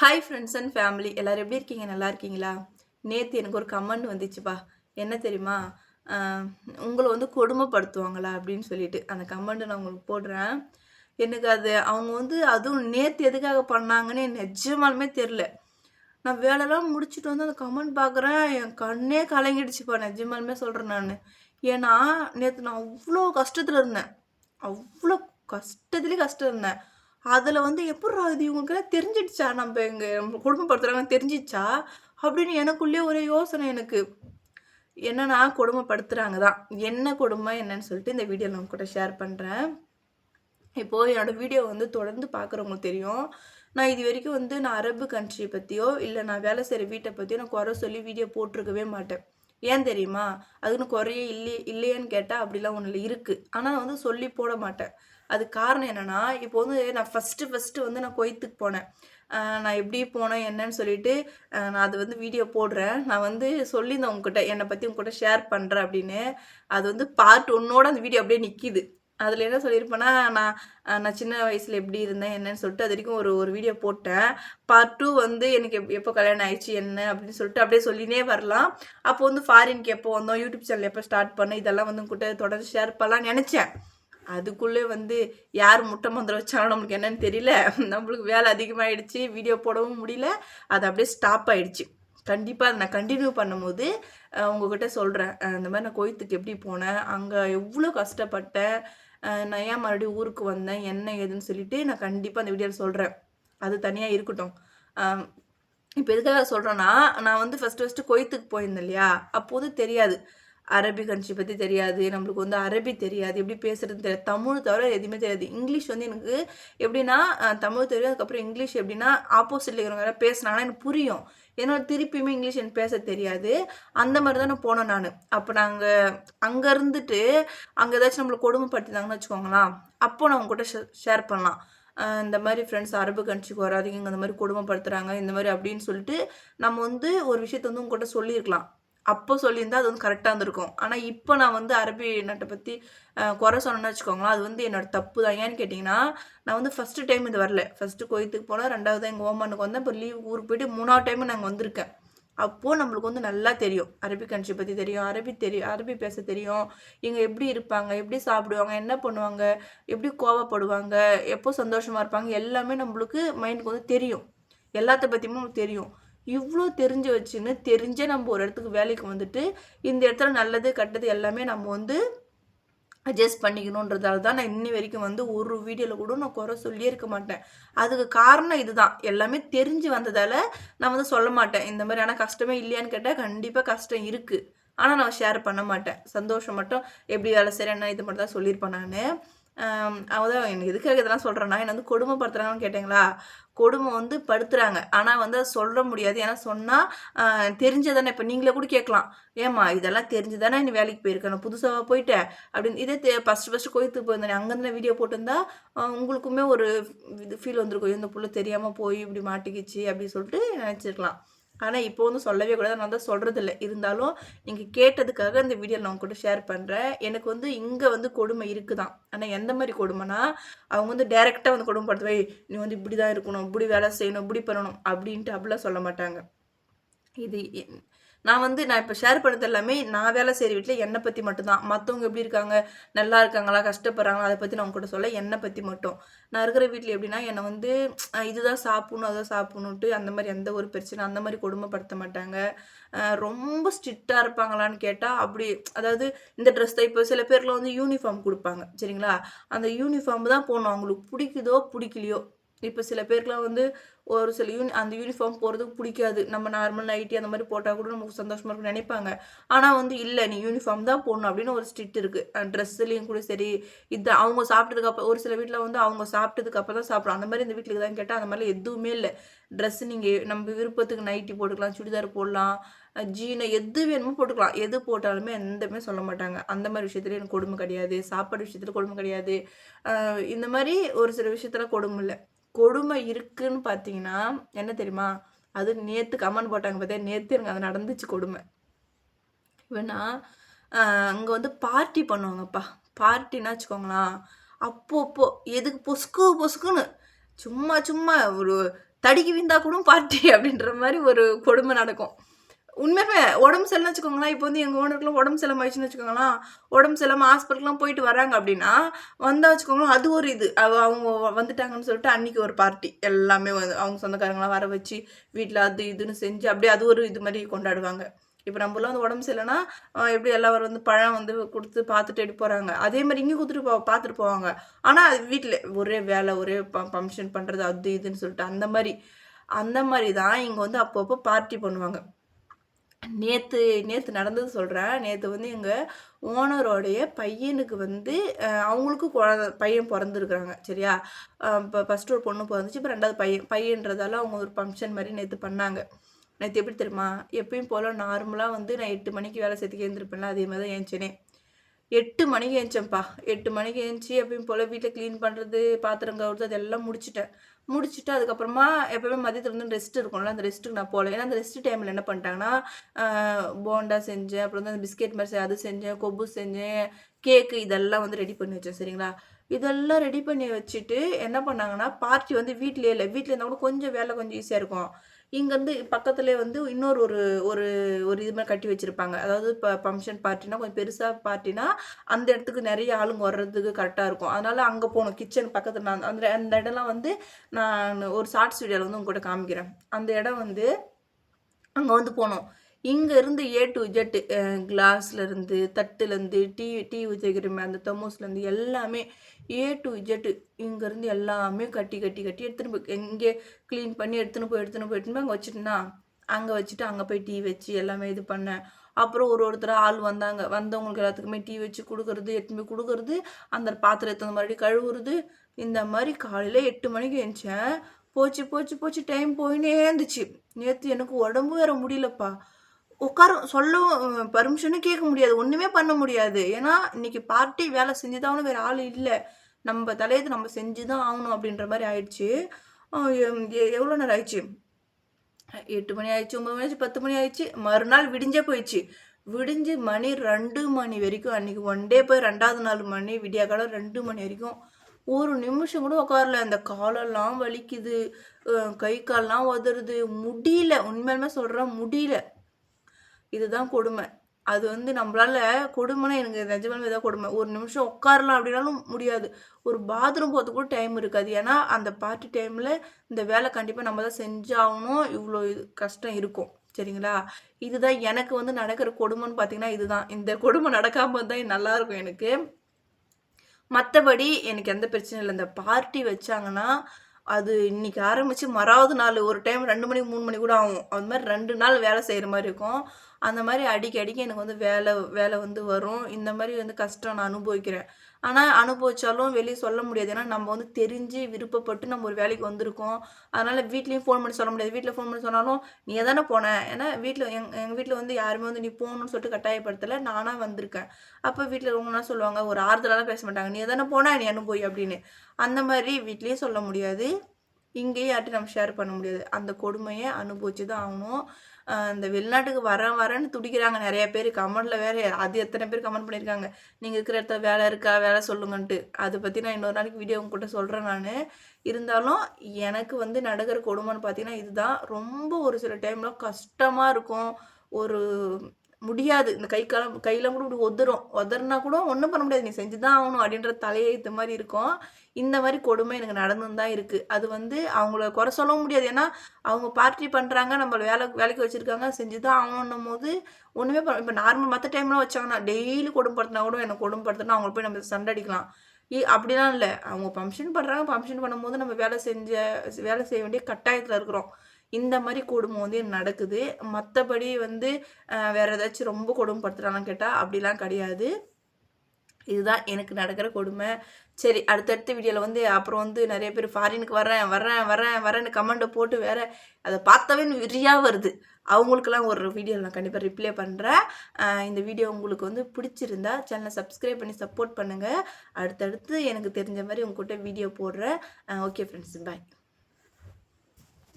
Hi friends and family எல்லோரும் எப்படி இருக்கீங்க? நல்லா இருக்கீங்களா? நேற்று எனக்கு ஒரு கமெண்ட் வந்துச்சுப்பா. என்ன தெரியுமா? உங்களை வந்து கொடுமைப்படுத்துவாங்களா அப்படின்னு சொல்லிட்டு அந்த கமெண்ட்டை நான் உங்களுக்கு போடுறேன். எனக்கு அது அவங்க வந்து அதுவும் நேற்று எதுக்காக பண்ணாங்கன்னு நிஜமாலுமே தெரில நான் வேலைலாம் முடிச்சுட்டு வந்து அந்த கமெண்ட் பார்க்குறேன். என் கண்ணே கலங்கிடுச்சுப்பா. நிஜமாலுமே சொல்கிறேன் நான். ஏன்னா நேற்று நான் அவ்வளோ கஷ்டத்தில் இருந்தேன். அவ்வளோ கஷ்டத்துலேயே கஷ்டம் இருந்தேன். அதில் வந்து எப்பட்றா இது இவங்களுக்கெல்லாம் தெரிஞ்சிடுச்சா? நம்ம எங்கள் நம்ம படுத்துகிறாங்க தெரிஞ்சிச்சா அப்படின்னு எனக்குள்ளேயே ஒரு யோசனை எனக்கு. என்னன்னா கொடுமைப்படுத்துகிறாங்க தான் என்ன கொடுமை என்னன்னு சொல்லிட்டு இந்த வீடியோ நான் கூட ஷேர் பண்ணுறேன் இப்போது என்னோடய வீடியோ வந்து தொடர்ந்து பார்க்குறவங்களுக்கு தெரியும். நான் இது வரைக்கும் வந்து நான் அரபு கண்ட்ரி பற்றியோ இல்லை நான் வேலை செய்கிற வீட்டை பற்றியோ நான் குறை சொல்லி வீடியோ போட்டிருக்கவே மாட்டேன். ஏன் தெரியுமா? அதுன்னு குறையே இல்லை இல்லையேன்னு கேட்டால் அப்படிலாம் ஒன்றும் இருக்குது ஆனால் நான் வந்து சொல்லி போட மாட்டேன். அது காரணம் என்னென்னா இப்போ வந்து நான் ஃபஸ்ட்டு ஃபஸ்ட்டு வந்து நான் கொய்த்துக்கு போனேன். நான் எப்படி போனேன் என்னன்னு சொல்லிட்டு நான் அது வந்து வீடியோ போடுறேன். நான் வந்து சொல்லியிருந்தேன் உங்ககிட்ட என்னை பற்றி உங்ககிட்ட ஷேர் பண்ணுறேன் அப்படின்னு. அது வந்து பார்ட் ஒன்னோட அந்த வீடியோ அப்படியே நிற்கிது அதில் என்ன சொல்லியிருப்பேன்னா நான் நான் சின்ன வயசில் எப்படி இருந்தேன் என்னன்னு சொல்லிட்டு அது வரைக்கும் ஒரு ஒரு வீடியோ போட்டேன். பார்ட் டூ வந்து எனக்கு எப் எப்போ கல்யாணம் ஆயிடுச்சு என்ன அப்படின்னு சொல்லிட்டு அப்படியே சொல்லினே வரலாம். அப்போ வந்து ஃபாரின்க்கு எப்போ வந்தோம் யூடியூப் சேனல் எப்போ ஸ்டார்ட் பண்ணேன் இதெல்லாம் வந்து உங்கள்கிட்ட தொடர்ந்து ஷேர் பண்ணலாம்னு நினச்சேன். அதுக்குள்ளே வந்து யார் முட்டை மந்திரம் வச்சாலும் நம்மளுக்கு என்னன்னு தெரியல. நம்மளுக்கு வேலை அதிகமாகிடுச்சு வீடியோ போடவும் முடியல. அது அப்படியே ஸ்டாப் ஆகிடுச்சு கண்டிப்பாக அதை நான் கண்டினியூ பண்ணும்போது உங்ககிட்ட சொல்கிறேன் இந்த மாதிரி நான் கோயத்துக்கு எப்படி போனேன் அங்கே எவ்வளோ கஷ்டப்பட்டேன் நான் ஏன் மறுபடியும் ஊருக்கு வந்தேன்? என்ன ஏதுன்னு சொல்லிட்டு நான் கண்டிப்பாக அந்த வீடியோவில் சொல்கிறேன் அது தனியாக இருக்கட்டும். இப்போ எதுக்காக சொல்கிறேன்னா நான் வந்து ஃபஸ்ட்டு ஃபஸ்ட்டு கொய்த்துக்கு போயிருந்தேன் இல்லையா? அப்போது தெரியாது. அரபி கண்ட்ரி பற்றி தெரியாது. நம்மளுக்கு வந்து அரபி தெரியாது. எப்படி பேசுகிறது தெரியாது. தமிழ் தவிர எதுவுமே தெரியாது. இங்கிலீஷ் வந்து எனக்கு எப்படின்னா தமிழ் தெரியும். அதுக்கப்புறம் இங்கிலீஷ் எப்படின்னா ஆப்போசிட்டில் இருக்கிறவங்க பேசுனாங்கன்னா எனக்கு புரியும். ஏன்னா திருப்பியுமே இங்கிலீஷ் எனக்கு பேச தெரியாது. அந்த மாதிரி தானே போனேன் நான். அப்போ நாங்கள் அங்கே இருந்துட்டு அங்கே ஏதாச்சும் நம்மளை கொடுமைப்படுத்தினாங்கன்னு வச்சுக்கோங்களேன் அப்போ நான் உங்ககிட்ட ஷேர் பண்ணலாம். இந்த மாதிரி ஃப்ரெண்ட்ஸ் அரபு கண்ட்ரிக்கு வராதிங்க இந்த மாதிரி கொடுமைப்படுத்துகிறாங்க இந்த மாதிரி அப்படின்னு சொல்லிட்டு நம்ம வந்து ஒரு விஷயத்த வந்து உங்ககிட்ட சொல்லியிருக்கலாம். அப்போ சொல்லியிருந்தால் அது வந்து கரெக்டாக இருந்திருக்கும். ஆனால் இப்போ நான் வந்து அரபி நாட்டை பற்றி குறை சொன்னேன்னு வச்சுக்கோங்களேன் அது வந்து என்னோடய தப்பு தான். ஏன்னு கேட்டிங்கன்னா நான் வந்து ஃபஸ்ட்டு டைம் இது வரல. ஃபஸ்ட்டு கோயத்துக்கு போனால் ரெண்டாவது எங்கள் ஓமானுக்கு வந்தேன் இப்போ லீவ் ஊருக்கு போயிட்டு மூணாவது டைம் நாங்கள் வந்திருக்கேன். அப்போது நம்மளுக்கு வந்து நல்லா தெரியும். அரபி கண்ட்ரி பற்றி தெரியும் அரபி தெரியும் அரபி பேச தெரியும். இங்கே எப்படி இருப்பாங்க எப்படி சாப்பிடுவாங்க என்ன பண்ணுவாங்க எப்படி கோவப்படுவாங்க எப்போ சந்தோஷமாக இருப்பாங்க எல்லாமே நம்மளுக்கு மைண்டுக்கு வந்து தெரியும். எல்லாத்த பற்றியுமே தெரியும். இவ்வளோ தெரிஞ்சு வச்சுன்னு தெரிஞ்சே நம்ம ஒரு இடத்துக்கு வேலைக்கு வந்துட்டு இந்த இடத்துல நல்லது கட்டது எல்லாமே நம்ம வந்து அட்ஜஸ்ட் பண்ணிக்கணுன்றதால தான் நான் இன்னி வரைக்கும் வந்து ஒரு வீடியோவில் கூட நான் குறை சொல்லியே இருக்க மாட்டேன். அதுக்கு காரணம் இதுதான். எல்லாமே தெரிஞ்சு வந்ததால் நான் வந்து சொல்ல மாட்டேன். இந்த மாதிரி ஆனால் கஷ்டமே இல்லையான்னு கேட்டால் கண்டிப்பாக கஷ்டம் இருக்குது ஆனால் நான் ஷேர் பண்ண மாட்டேன். சந்தோஷம் மட்டும் எப்படி வேலை சரி என்ன இது மட்டும் தான் சொல்லியிருப்பேன் நான். அதான் எனக்கு எதுக்காக இதெல்லாம் சொல்கிறேன்னா என்னை வந்து கொடுமைப்படுத்துகிறாங்கன்னு கேட்டிங்களா? கொடுமை வந்து படுத்துகிறாங்க ஆனால் வந்து அதை சொல்ல முடியாது. ஏன்னா சொன்னால் தெரிஞ்சதானே. இப்போ நீங்களே கூட கேட்கலாம். ஏம்மா இதெல்லாம் தெரிஞ்சுதானே என்ன நீ வேலைக்கு போயிருக்கேன் புதுசாக போயிட்டேன் அப்படின்னு. இதே தே ஃபஸ்ட்டு ஃபஸ்ட்டு கோயத்துக்கு போயிருந்தேன். அங்கேருந்து வீடியோ போட்டிருந்தா உங்களுக்குமே ஒரு இது ஃபீல் வந்திருக்கும். இந்த புள்ள தெரியாமல் போய் இப்படி மாட்டிக்கிச்சு அப்படின்னு சொல்லிட்டு நினச்சிருக்கலாம். ஆனால் இப்போ வந்து சொல்லவே கூடாது. நான் தான் சொல்கிறதில்ல இருந்தாலும் நீங்கள் கேட்டதுக்காக இந்த வீடியோ நான் கூட ஷேர் பண்ணுறேன் எனக்கு வந்து இங்கே வந்து கொடுமை இருக்குதான். ஆனால் எந்த மாதிரி கொடுமைனா அவங்க வந்து டேரெக்டாக வந்து கொடுமைப்படுத்துவே நீ வந்து இப்படி தான் இருக்கணும். இப்படி வேலை செய்யணும். இப்படி பண்ணணும். அப்படின்ட்டு அப்படிலாம் சொல்ல மாட்டாங்க. இது நான் வந்து நான் இப்போ ஷேர் பண்ணது எல்லாமே நான் வேலை செய்கிற வீட்டில் என்னை பற்றி மட்டும்தான். மற்றவங்க எப்படி இருக்காங்க நல்லா இருக்காங்களா கஷ்டப்படுறாங்களா அதை பற்றி நான் உங்ககிட்ட சொல்ல என்னை பற்றி மட்டும். நான் இருக்கிற வீட்டில் எப்படின்னா என்னை வந்து இதுதான் சாப்பிடணும் அதை சாப்பிடணுன்ட்டு அந்த மாதிரி எந்த ஒரு பிரச்சனை அந்த மாதிரி கொடுமைப்படுத்த மாட்டாங்க. ரொம்ப ஸ்ட்ரிக்டாக இருப்பாங்களான்னு கேட்டால் அப்படி அதாவது இந்த ட்ரெஸ் தான் இப்போ சில பேரில் வந்து யூனிஃபார்ம் கொடுப்பாங்க சரிங்களா? அந்த யூனிஃபார்ம் தான் போகணும் அவங்களுக்கு பிடிக்குதோ பிடிக்கலையோ இப்போ சில பேருக்குலாம் வந்து ஒரு சில யூனி அந்த யூனிஃபார்ம் போகிறதுக்கு பிடிக்காது. நம்ம நார்மல் நைட்டி அந்த மாதிரி போட்டால் கூட நமக்கு சந்தோஷமாக இருக்கும் நினைப்பாங்க. ஆனால் வந்து இல்லை நீ யூனிஃபார்ம் தான் போடணும் அப்படின்னு ஒரு ஸ்ட்ரிக்ட் இருக்குது ட்ரெஸ்ஸுலேயும் கூட சரி இது அவங்க சாப்பிட்டதுக்கு அப்புறம் ஒரு சில வீட்டில் வந்து அவங்க சாப்பிட்டதுக்கு அப்புறம் தான் சாப்பிடும். அந்த மாதிரி இந்த வீட்டில் தான் கேட்டால் அந்த மாதிரி எதுவுமே இல்லை. ட்ரெஸ்ஸு நீங்கள் நம்ம விருப்பத்துக்கு நைட்டி போட்டுக்கலாம் சுடிதார் போடலாம் ஜீனை எது வேணுமோ போட்டுக்கலாம். எது போட்டாலுமே எந்தமே சொல்ல மாட்டாங்க. அந்த மாதிரி விஷயத்துல எனக்கு கொடுமை கிடையாது. சாப்பாடு விஷயத்தில் கொடுமை கிடையாது. இந்த மாதிரி ஒரு சில விஷயத்தில் கொடுமை இல்லை. கொடுமை இருக்குன்னு பார்த்தீங்கன்னா என்ன தெரியுமா? அது நேற்று கமெண்ட் போட்டாங்க பார்த்தா நேற்று எனக்கு அது நடந்துச்சு கொடுமை. வேணா அங்கே வந்து பார்ட்டி பண்ணுவாங்கப்பா. பார்ட்டின்னா வச்சுக்கோங்களேன் அப்போ அப்போ எதுக்கு பொசுக்கு பொசுக்குன்னு. சும்மா சும்மா ஒரு தடுக்கி விந்தா கூட பார்ட்டி அப்படின்ற மாதிரி ஒரு கொடுமை நடக்கும். உண்மையுமே உடம்பு சரியில்லைன்னு வச்சுக்கோங்களேன். இப்போ வந்து எங்கள் ஓனருக்குலாம் உடம்பு சரியில்லாம ஆயிடுச்சுன்னு வச்சுக்கோங்களேன். உடம்பு சரியில்லாமல் ஹாஸ்பிட்டல்லாம் போயிட்டு வராங்க அப்படின்னா வந்தால் வச்சுக்கோங்களேன் அது ஒரு இது. அவ- அவங்க வந்துட்டாங்கன்னு சொல்லிட்டு அன்னைக்கு ஒரு பார்ட்டி எல்லாமே வந்து அவங்க சொந்தக்காரங்களாம் வர வச்சு வீட்டில் அது இதுன்னு செஞ்சு அப்படியே அது ஒரு இது மாதிரி கொண்டாடுவாங்க. இப்போ நம்மளாம் வந்து உடம்பு சரியில்லைன்னா எப்படி எல்லாரும் வந்து பழம் வந்து கொடுத்து பார்த்துட்டு எடுத்து போகிறாங்க அதே மாதிரி இங்கே கொடுத்துட்டு போ பார்த்துட்டு போவாங்க. ஆனால் வீட்டில் ஒரே வேலை ஒரே ஃபங்க்ஷன் பண்ணுறது அது இதுன்னு சொல்லிட்டு அந்த மாதிரி. அந்த மாதிரி தான் இங்கே வந்து அப்பப்போ பார்ட்டி பண்ணுவாங்க. நேற்று நேற்று நடந்தது சொல்கிறேன் நேற்று வந்து எங்கள் ஓனரோடைய பையனுக்கு வந்து அவங்களுக்கு குழந்த பையன் பிறந்திருக்கிறாங்க. சரியா? இப்போ ஃபஸ்ட்டு ஒரு பொண்ணு பிறந்துச்சு. இப்போ ரெண்டாவது பையன் பையன்றதால அவங்க ஒரு ஃபங்க்ஷன் மாதிரி நேற்று பண்ணாங்க. நேற்று எப்படி தெரியுமா? எப்பயும் போல் நார்மலாக வந்து நான் எட்டு மணிக்கு வேலை சேர்த்துக்கு எழுந்திருப்பேன்ல அதே மாதிரி தான் ஏஞ்சனே எட்டு மணிக்கு ஏஞ்சேன்ப்பா. எட்டு மணிக்கு ஏஞ்சி எப்பயும் போல் வீட்டில் க்ளீன் பண்ணுறது பாத்திரம் கவுறது அதெல்லாம் முடிச்சிட்டேன். முடிச்சுட்டு அதுக்கப்புறமா எப்பவுமே மதியத்தில் வந்து ரெஸ்ட் இருக்கும்ல அந்த ரெஸ்ட்டுக்கு நான் போகல. ஏன்னா அந்த ரெஸ்ட் டைமில் என்ன பண்ணிட்டாங்கன்னா போண்டா செஞ்சேன் அப்புறம் வந்து அந்த பிஸ்கெட் மாதிரி அது செஞ்சேன் கொப்பு செஞ்சேன் கேக்கு இதெல்லாம் வந்து ரெடி பண்ணி வச்சேன் சரிங்களா? இதெல்லாம் ரெடி பண்ணி வச்சுட்டு என்ன பண்ணாங்கன்னா பார்ட்டி வந்து வீட்டிலே இல்லை வீட்டில் இருந்தால் கூட கொஞ்சம் வேலை கொஞ்சம் ஈஸியாக இருக்கும். இங்கேருந்து பக்கத்துலேயே வந்து இன்னொரு ஒரு ஒரு ஒரு இது மாதிரி கட்டி வச்சுருப்பாங்க. அதாவது இப்போ ஃபங்க்ஷன் பார்ட்டினா கொஞ்சம் பெருசாக பார்ட்டினா அந்த இடத்துக்கு நிறைய ஆளுங்க வர்றதுக்கு கரெக்டாக இருக்கும். அதனால் அங்கே போகணும். கிச்சன் பக்கத்தில் நான் அந்த அந்த இடம்லாம் வந்து நான் ஒரு ஷார்ட்ஸ் வீடியோவில் வந்து உங்கள்கிட்ட காமிக்கிறேன். அந்த இடம் வந்து அங்கே வந்து போனோம் இங்கேருந்து ஏ டு ஜெட் கிளாஸ்லேருந்து தட்டுலேருந்து டீ டீ ஊற்றிக்கிறமே அந்த தமோஸ்லேருந்து எல்லாமே ஏ டு ஜெட்டு இங்கேருந்து எல்லாமே கட்டி கட்டி கட்டி எடுத்துன்னு போய் எங்கே க்ளீன் பண்ணி எடுத்துன்னு போய் எடுத்துன்னு போய் அங்கே வச்சுட்டுனா அங்கே வச்சுட்டு அங்கே போய் டீ வச்சு எல்லாமே இது பண்ணேன் அப்புறம் ஒரு ஒருத்தர் ஆள் வந்தாங்க. வந்தவங்களுக்கு எல்லாத்துக்குமே டீ வச்சு கொடுக்கறது எடுத்துன்னு போய் கொடுக்கறது அந்த பாத்திரத்தை எடுத்து மறுபடியும் கழுவுறது. இந்த மாதிரி காலையில் எட்டு மணிக்கு எழுந்தேன் போச்சு போச்சு போச்சு டைம் போயின்னே இருந்துச்சு. நேற்று எனக்கு உடம்பு வேற முடியலப்பா. உட்கார சொல்லவும் பர்மிஷனும் கேட்க முடியாது. ஒன்றுமே பண்ண முடியாது. ஏன்னா இன்னைக்கு பார்ட்டி வேலை செஞ்சுதான் வேறு ஆள் இல்லை. நம்ம தலையத்து நம்ம செஞ்சு தான் ஆகணும் அப்படின்ற மாதிரி ஆயிடுச்சு. எவ்வளோ நேரம் ஆயிடுச்சு? எட்டு மணி ஆயிடுச்சு ஒம்பது மணி ஆயிடுச்சு பத்து மணி ஆயிடுச்சு. மறுநாள் விடிஞ்சே போயிடுச்சு. விடிஞ்சு மணி ரெண்டு மணி வரைக்கும் அன்னைக்கு ஒன் டே போய் ரெண்டாவது நாள் மணி விடிய காலம் ரெண்டு மணி வரைக்கும். ஒரு நிமிஷம் கூட உட்காரல அந்த காலெல்லாம் வலிக்குது. கை கால்லாம் உதறுது. முடியல. உண்மையாலுமே சொல்கிறேன் முடியல. இதுதான் கொடுமை. அது வந்து நம்மளால கொடுமைனா எனக்கு நிஜமாலுமே ஏதாவது கொடுமை. ஒரு நிமிஷம் உட்காரலாம் அப்படின்னாலும் முடியாது. ஒரு பாத்ரூம் போகிறது கூட டைம் இருக்காது. ஏன்னா அந்த பார்ட்டி டைமில் இந்த வேலை கண்டிப்பாக நம்ம தான் செஞ்சாகணும். இவ்வளோ இது கஷ்டம் இருக்கும். சரிங்களா? இதுதான் எனக்கு வந்து நடக்கிற கொடுமைன்னு பார்த்தீங்கன்னா இதுதான். இந்த கொடுமை நடக்காம தான் நல்லா இருக்கும் எனக்கு. மற்றபடி எனக்கு எந்த பிரச்சனையும் இல்லை. இந்த பார்ட்டி வச்சாங்கன்னா அது இன்னைக்கு ஆரம்பித்து மறாவது நாள் ஒரு டைம் ரெண்டு மணி மூணு மணி கூட ஆகும். அது மாதிரி ரெண்டு நாள் வேலை செய்கிற மாதிரி இருக்கும். அந்த மாதிரி அடிக்கடிக்கு எனக்கு வந்து வேலை வேலை வந்து வரும். இந்த மாதிரி வந்து கஷ்டம் நான் அனுபவிக்கிறேன். ஆனால் அனுபவிச்சாலும் வெளியே சொல்ல முடியாது. ஏன்னா நம்ம வந்து தெரிஞ்சு விருப்பப்பட்டு நம்ம ஒரு வேலைக்கு வந்திருக்கோம். அதனால் வீட்லேயும் ஃபோன் பண்ணி சொல்ல முடியாது. வீட்டில் ஃபோன் பண்ணி சொன்னாலும் நீ தானே போன? ஏன்னா வீட்டில் எங் எங்கள் வீட்டில் வந்து யாருமே வந்து நீ போகணும்னு சொல்லிட்டு கட்டாயப்படுத்தலை. நானாக வந்திருக்கேன். அப்போ வீட்டில் ரொம்ப சொல்லுவாங்க. ஒரு ஆறுதலாக பேச மாட்டாங்க. நீ தானே போன? நீ அனுபவி அப்படின்னு. அந்த மாதிரி வீட்லேயும் சொல்ல முடியாது. இங்கேயும் யார்ட்டையும் நம்ம ஷேர் பண்ண முடியாது. அந்த கொடுமையை அனுபவிச்சு தான் ஆகணும் இந்த வெளிநாட்டுக்கு வரேன் வரேன்னு துடிக்கிறாங்க நிறைய பேர். கமெண்டில் வேற அது எத்தனை பேர் கமெண்ட் பண்ணியிருக்காங்க. நீங்கள் இருக்கிற இடத்துல வேலை இருக்கா? வேலை சொல்லுங்கன்ட்டு. அதை பற்றி நான் இன்னொரு நாளைக்கு வீடியோ உங்ககிட்ட சொல்கிறேன் நான். இருந்தாலும் எனக்கு வந்து நடக்கிற கொடுமைன்னு பார்த்தீங்கன்னா இதுதான். ரொம்ப ஒரு சில டைமில் கஷ்டமாக இருக்கும். ஒரு முடியாது. இந்த கை காலம் கையில் கூட இப்படி உதறும் உதறினா கூட ஒன்றும் பண்ண முடியாது. நீ செஞ்சு தான் ஆகணும் அப்படின்ற தலையெழுத்து மாதிரி இருக்கும். இந்த மாதிரி கொடுமை எனக்கு நடந்துன்னு தான் இருக்குது அது வந்து அவங்கள குறை சொல்லவும் முடியாது. ஏன்னா அவங்க பார்ட்டி பண்ணுறாங்க நம்ம வேலை வேலைக்கு வச்சுருக்காங்க செஞ்சு தான் ஆகணுன்னும் போது ஒன்றுமே பண்ண இப்போ நார்மல் மற்ற டைம்லாம் வச்சாங்கன்னா டெய்லி கொடுமைப்படுத்தினா கூட எனக்கு கொடுமைப்படுத்தினா அவங்கள போய் நம்ம சண்டை அடிக்கலாம். இ அப்படிலாம் இல்லை. அவங்க ஃபங்க்ஷன் பண்ணுறாங்க ஃபங்க்ஷன் பண்ணும்போது நம்ம வேலை செஞ்ச வேலை செய்ய வேண்டிய கட்டாயத்தில் இருக்கிறோம். இந்த மாதிரி கொடுமை வந்து நடக்குது? மற்றபடி வந்து வேறு வேற ஏதாச்சும் ரொம்ப கொடுமைப்படுத்துகிறாங்கன்னு கேட்டால் அப்படிலாம் கிடையாது. இதுதான் எனக்கு நடக்கிற கொடுமை. சரி அடுத்தடுத்த வீடியோவில் வந்து அப்புறம் வந்து நிறைய பேர் ஃபாரினுக்கு வரேன் வரேன் வரேன் வரேன்னு கமெண்ட்டை போட்டு வேற அதை பார்த்தாவே விரியாக வருது. அவங்களுக்கெல்லாம் ஒரு வீடியோவில் நான் கண்டிப்பாக ரிப்ளை பண்ணுறேன் இந்த வீடியோ உங்களுக்கு வந்து பிடிச்சிருந்தா சேனலை சப்ஸ்கிரைப் பண்ணி சப்போர்ட் பண்ணுங்கள் அடுத்தடுத்து எனக்கு தெரிஞ்ச மாதிரி உங்ககிட்ட வீடியோ போடுறேன். Okay friends bye